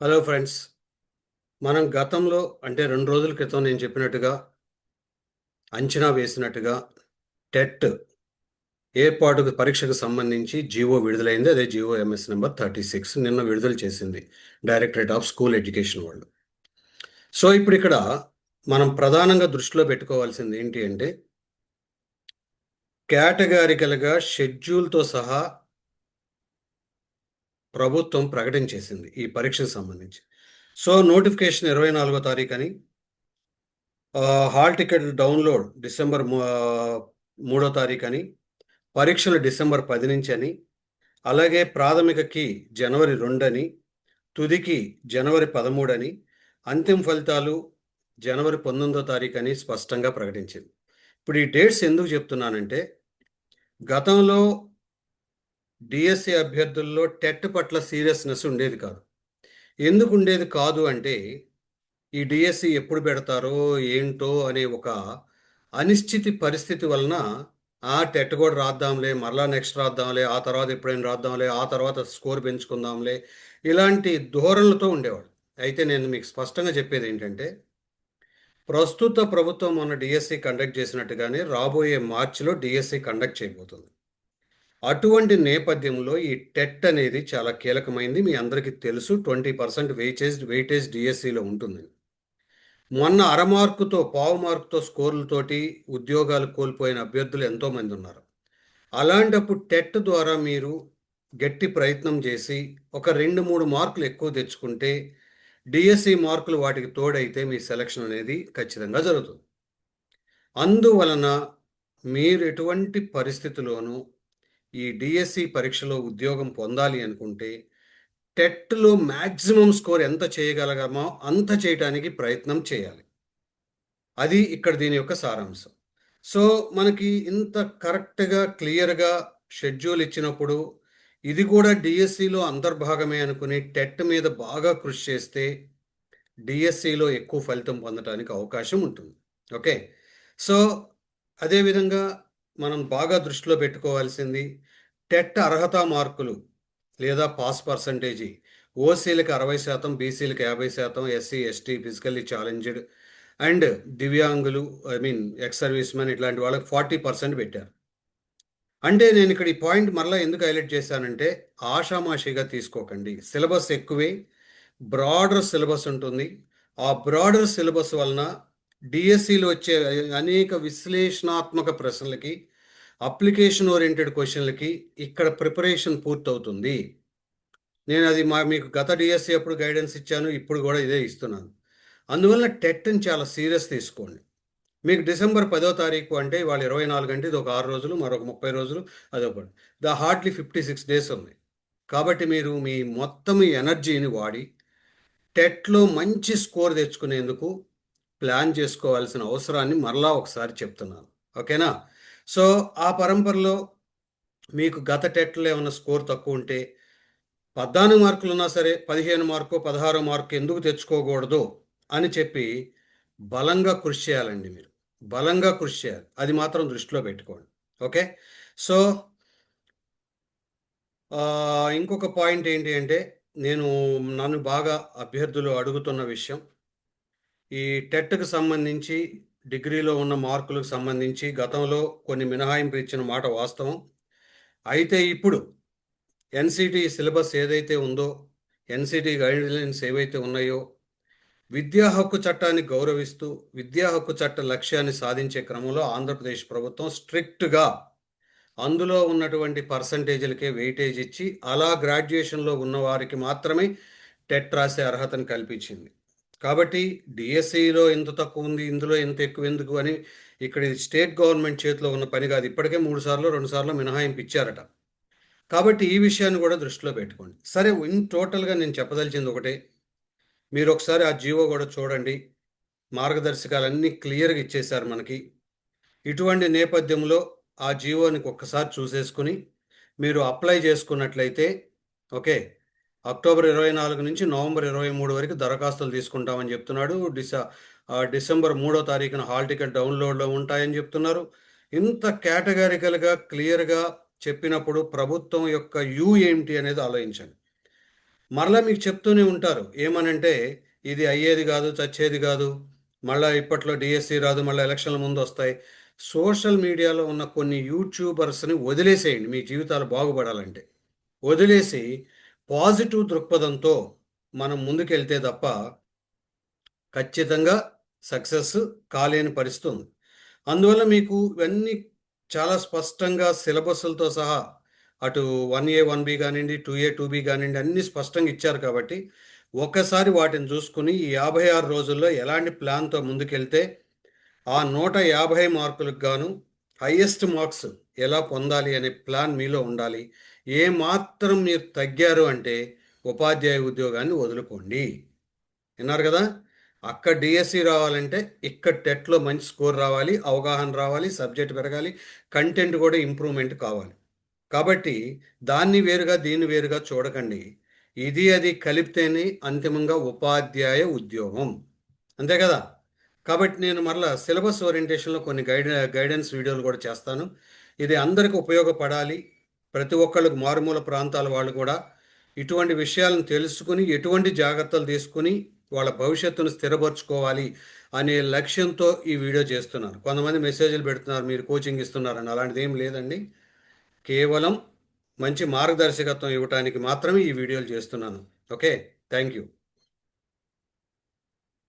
Hello friends. మనం గతంలో అంటే రెండు రోజుల క్రితం నేను చెప్పినట్టుగా అంచనా వేసినట్టుగా టెట్ ఏర్పాటుకు పరీక్షకు సంబంధించి జీవో విడుదలైంది. అదే G O M S number thirty six. నిన్న విడుదల చేసింది డైరెక్టరేట్ ఆఫ్ స్కూల్ ఎడ్యుకేషన్ వాళ్ళు. సో ఇప్పుడు ఇక్కడ మనం ప్రధానంగా దృష్టిలో పెట్టుకోవాల్సింది ఏంటి అంటే కేటగారికల్గా షెడ్యూల్తో సహా ప్రభుత్వం ప్రకటించేసింది ఈ పరీక్షకు సంబంధించి. సో నోటిఫికేషన్ ఇరవై నాలుగో తారీఖు అని హాల్ టికెట్ డౌన్లోడ్ డిసెంబర్ మూడో తారీఖు అని పరీక్షలు డిసెంబర్ పది నుంచి అని అలాగే ప్రాథమికకి జనవరి రెండు అని తుదికి జనవరి పదమూడు అని అంతిమ ఫలితాలు జనవరి పంతొమ్మిదో తారీఖు అని స్పష్టంగా ప్రకటించింది. ఇప్పుడు ఈ డేట్స్ ఎందుకు చెప్తున్నానంటే గతంలో డిఎస్సి అభ్యర్థుల్లో టెట్ పట్ల సీరియస్నెస్ ఉండేది కాదు. ఎందుకు ఉండేది కాదు అంటే ఈ డిఎస్సి ఎప్పుడు పెడతారో ఏంటో అనే ఒక అనిశ్చితి పరిస్థితి వలన ఆ టెట్ కూడా రాద్దాంలే మరలా నెక్స్ట్ రాద్దాంలే ఆ తర్వాత ఎప్పుడైనా రాద్దాంలే ఆ తర్వాత స్కోర్ పెంచుకుందాంలే ఇలాంటి ధోరణులతో ఉండేవాడు అయితే నేను మీకు స్పష్టంగా చెప్పేది ఏంటంటే ప్రస్తుత ప్రభుత్వం మొన్న డిఎస్సి కండక్ట్ చేసినట్టుగానే రాబోయే మార్చిలో డిఎస్సి కండక్ట్ చేయబోతుంది. అటువంటి నేపథ్యంలో ఈ టెట్ అనేది చాలా కీలకమైంది. మీ అందరికీ తెలుసు ట్వంటీ పర్సెంట్ వెయిటేజ్ వెయిటేజ్ డిఎస్సిలో ఉంటుంది. మొన్న అరమార్కుతో పావు మార్కుతో స్కోర్లతోటి ఉద్యోగాలు కోల్పోయిన అభ్యర్థులు ఎంతోమంది ఉన్నారు. అలాంటప్పుడు టెట్ ద్వారా మీరు గట్టి ప్రయత్నం చేసి ఒక రెండు మూడు మార్కులు ఎక్కువ తెచ్చుకుంటే డిఎస్సి మార్కులు వాటికి తోడైతే మీ సెలక్షన్ అనేది ఖచ్చితంగా జరుగుతుంది. అందువలన మీరు ఎటువంటి పరిస్థితిలోనూ ఈ డిఎస్సి పరీక్షలో ఉద్యోగం పొందాలి అనుకుంటే టెట్లో మ్యాక్సిమం స్కోర్ ఎంత చేయగలగమో అంత చేయటానికి ప్రయత్నం చేయాలి. అది ఇక్కడ దీని యొక్క సారాంశం. సో మనకి ఇంత కరెక్ట్గా క్లియర్గా షెడ్యూల్ ఇచ్చినప్పుడు ఇది కూడా డిఎస్సిలో అంతర్భాగమే అనుకుని టెట్ మీద బాగా కృషి చేస్తే డిఎస్సిలో ఎక్కువ ఫలితం పొందడానికి అవకాశం ఉంటుంది. ఓకే? సో అదేవిధంగా మనం బాగా దృష్టిలో పెట్టుకోవాల్సింది టెట్ అర్హత మార్కులు లేదా పాస్ పర్సంటేజీ. ఓసీలకు అరవై శాతం బీసీలకు యాభై శాతం SC ST physically challenged and దివ్యాంగులు I mean ex service men ఇట్లాంటి వాళ్ళకి ఫార్టీ పర్సెంట్ పెట్టారు. అంటే నేను ఇక్కడ ఈ పాయింట్ మరలా ఎందుకు హైలైట్ చేశానంటే ఆషామాషిగా తీసుకోకండి. సిలబస్ ఎక్కువే బ్రాడర్ సిలబస్ ఉంటుంది. ఆ బ్రాడర్ సిలబస్ వలన డిఎస్సిలో వచ్చే అనేక విశ్లేషణాత్మక ప్రశ్నలకి అప్లికేషన్ ఓరియంటెడ్ క్వశ్చన్లకి ఇక్కడ ప్రిపరేషన్ పూర్తవుతుంది. నేను అది మా మీకు గత డిఎస్సి అప్పుడు గైడెన్స్ ఇచ్చాను ఇప్పుడు కూడా ఇదే ఇస్తున్నాను. అందువల్ల టెట్ని చాలా సీరియస్ తీసుకోండి. మీకు డిసెంబర్ పదో తారీఖు అంటే ఇవాళ ఇరవై నాలుగు అంటే ఇది ఒక ఆరు రోజులు మరొక ముప్పై రోజులు అదొకటి the hardly fifty six days ఉంది. కాబట్టి మీరు మీ మొత్తం ఎనర్జీని వాడి టెట్లో మంచి స్కోర్ తెచ్చుకునేందుకు ప్లాన్ చేసుకోవాల్సిన అవసరాన్ని మరలా ఒకసారి చెప్తున్నాను. ఓకేనా? సో ఆ పరంపరలో మీకు గత టెట్లో ఏమైనా స్కోర్ తక్కువ ఉంటే పద్నాలుగు మార్కులు ఉన్నా సరే పదిహేను మార్కు పదహారు మార్కు ఎందుకు తెచ్చుకోకూడదు అని చెప్పి బలంగా కృషి చేయాలండి మీరు. బలంగా కృషి చేయాలి. అది మాత్రం దృష్టిలో పెట్టుకోండి. ఓకే? సో ఇంకొక పాయింట్ ఏంటి అంటే నేను నన్ను బాగా అభ్యర్థులు అడుగుతున్న విషయం ఈ టెట్కు సంబంధించి డిగ్రీలో ఉన్న మార్కులకు సంబంధించి గతంలో కొన్ని మినహాయింపు ఇచ్చిన మాట వాస్తవం. అయితే ఇప్పుడు ఎన్సిటి సిలబస్ ఏదైతే ఉందో ఎన్సిటి గైడ్లైన్స్ ఏవైతే ఉన్నాయో విద్యా హక్కు చట్టాన్ని గౌరవిస్తూ విద్యా హక్కు చట్ట లక్ష్యాన్ని సాధించే క్రమంలో ఆంధ్రప్రదేశ్ ప్రభుత్వం స్ట్రిక్ట్గా అందులో ఉన్నటువంటి పర్సంటేజీలకే వెయిటేజ్ ఇచ్చి అలా గ్రాడ్యుయేషన్లో ఉన్న వారికి మాత్రమే టెట్ రాసే అర్హతను కల్పించింది. కాబట్టి డిఎస్సిలో ఇంత తక్కువ ఉంది ఇందులో ఇంత ఎక్కువ ఎందుకు అని ఇక్కడ స్టేట్ గవర్నమెంట్ చేతిలో ఉన్న పని కాదు. ఇప్పటికే మూడు సార్లు రెండు సార్లు మినహాయింపు ఇచ్చారట. కాబట్టి ఈ విషయాన్ని కూడా దృష్టిలో పెట్టుకోండి. సరే ఇన్ టోటల్గా నేను చెప్పదలిచింది ఒకటే. మీరు ఒకసారి ఆ జీవో కూడా చూడండి. మార్గదర్శకాలన్నీ క్లియర్గా ఇచ్చేశారు మనకి. ఇటువంటి నేపథ్యంలో ఆ జీవోని ఒక్కసారి చూసేసుకుని మీరు అప్లై చేసుకున్నట్లయితే ఓకే అక్టోబర్ ఇరవై నాలుగు నుంచి నవంబర్ ఇరవై మూడు వరకు దరఖాస్తులు తీసుకుంటామని చెప్తున్నాడు. డిస డిసెంబర్ మూడో తారీఖున హాల్ టికెట్ డౌన్లోడ్లో ఉంటాయని చెప్తున్నారు. ఇంత కేటగారికల్గా క్లియర్గా చెప్పినప్పుడు ప్రభుత్వం యొక్క యూ ఏంటి అనేది ఆలోచించండి. మరలా మీకు చెప్తూనే ఉంటారు. ఏమనంటే ఇది అయ్యేది కాదు చచ్చేది కాదు మళ్ళీ ఇప్పట్లో డిఎస్సి రాదు మళ్ళీ ఎలక్షన్ల ముందు వస్తాయి. సోషల్ మీడియాలో ఉన్న కొన్ని యూట్యూబర్స్ని వదిలేసేయండి మీ జీవితాలు బాగుపడాలంటే. వదిలేసి పాజిటివ్ దృక్పథంతో మనం ముందుకెళ్తే తప్ప ఖచ్చితంగా సక్సెస్ కాలేని పరిస్థితి ఉంది అందువల్ల మీకు ఇవన్నీ చాలా స్పష్టంగా సిలబస్లతో సహా అటు వన్ ఏ వన్ బి కానివ్వండి టూ ఏ టూ బి కానివ్వండి అన్ని స్పష్టంగా ఇచ్చారు కాబట్టి ఒక్కసారి వాటిని చూసుకుని ఈ యాభై ఆరు రోజుల్లో ఎలాంటి ప్లాన్తో ముందుకెళ్తే ఆ నూట యాభై మార్కులకు గాను హయ్యెస్ట్ మార్క్స్ ఎలా పొందాలి అనే ప్లాన్ మీలో ఉండాలి. ఏ మాత్రం మీరు తగ్గారు అంటే ఉపాధ్యాయ ఉద్యోగాన్ని వదులుకోండి. విన్నారు కదా? అక్కడ డిఎస్సి రావాలంటే ఇక్కడ టెట్లో మంచి స్కోర్ రావాలి అవగాహన రావాలి సబ్జెక్ట్ పెరగాలి కంటెంట్ కూడా ఇంప్రూవ్మెంట్ కావాలి. కాబట్టి దాన్ని వేరుగా దీన్ని వేరుగా చూడకండి. ఇది అది కలిపితేనే అంతిమంగా ఉపాధ్యాయ ఉద్యోగం. అంతే కదా? కాబట్టి నేను మరలా సిలబస్ ఓరియంటేషన్లో కొన్ని గైడ్ గైడెన్స్ వీడియోలు కూడా చేస్తాను. ఇది అందరికి ఉపయోగపడాలి. ప్రతి ఒక్కళ్ళకి మారుమూల ప్రాంతాల వాళ్ళు కూడా ఇటువంటి విషయాలను తెలుసుకుని ఎటువంటి జాగ్రత్తలు తీసుకుని వాళ్ళ భవిష్యత్తును స్థిరపరచుకోవాలి అనే లక్ష్యంతో ఈ వీడియో చేస్తున్నారు. కొంతమంది మెసేజ్లు పెడుతున్నారు మీరు కోచింగ్ ఇస్తున్నారని. అలాంటిది ఏం లేదండి. కేవలం మంచి మార్గదర్శకత్వం ఇవ్వడానికి మాత్రమే ఈ వీడియోలు చేస్తున్నాను. Okay thank you.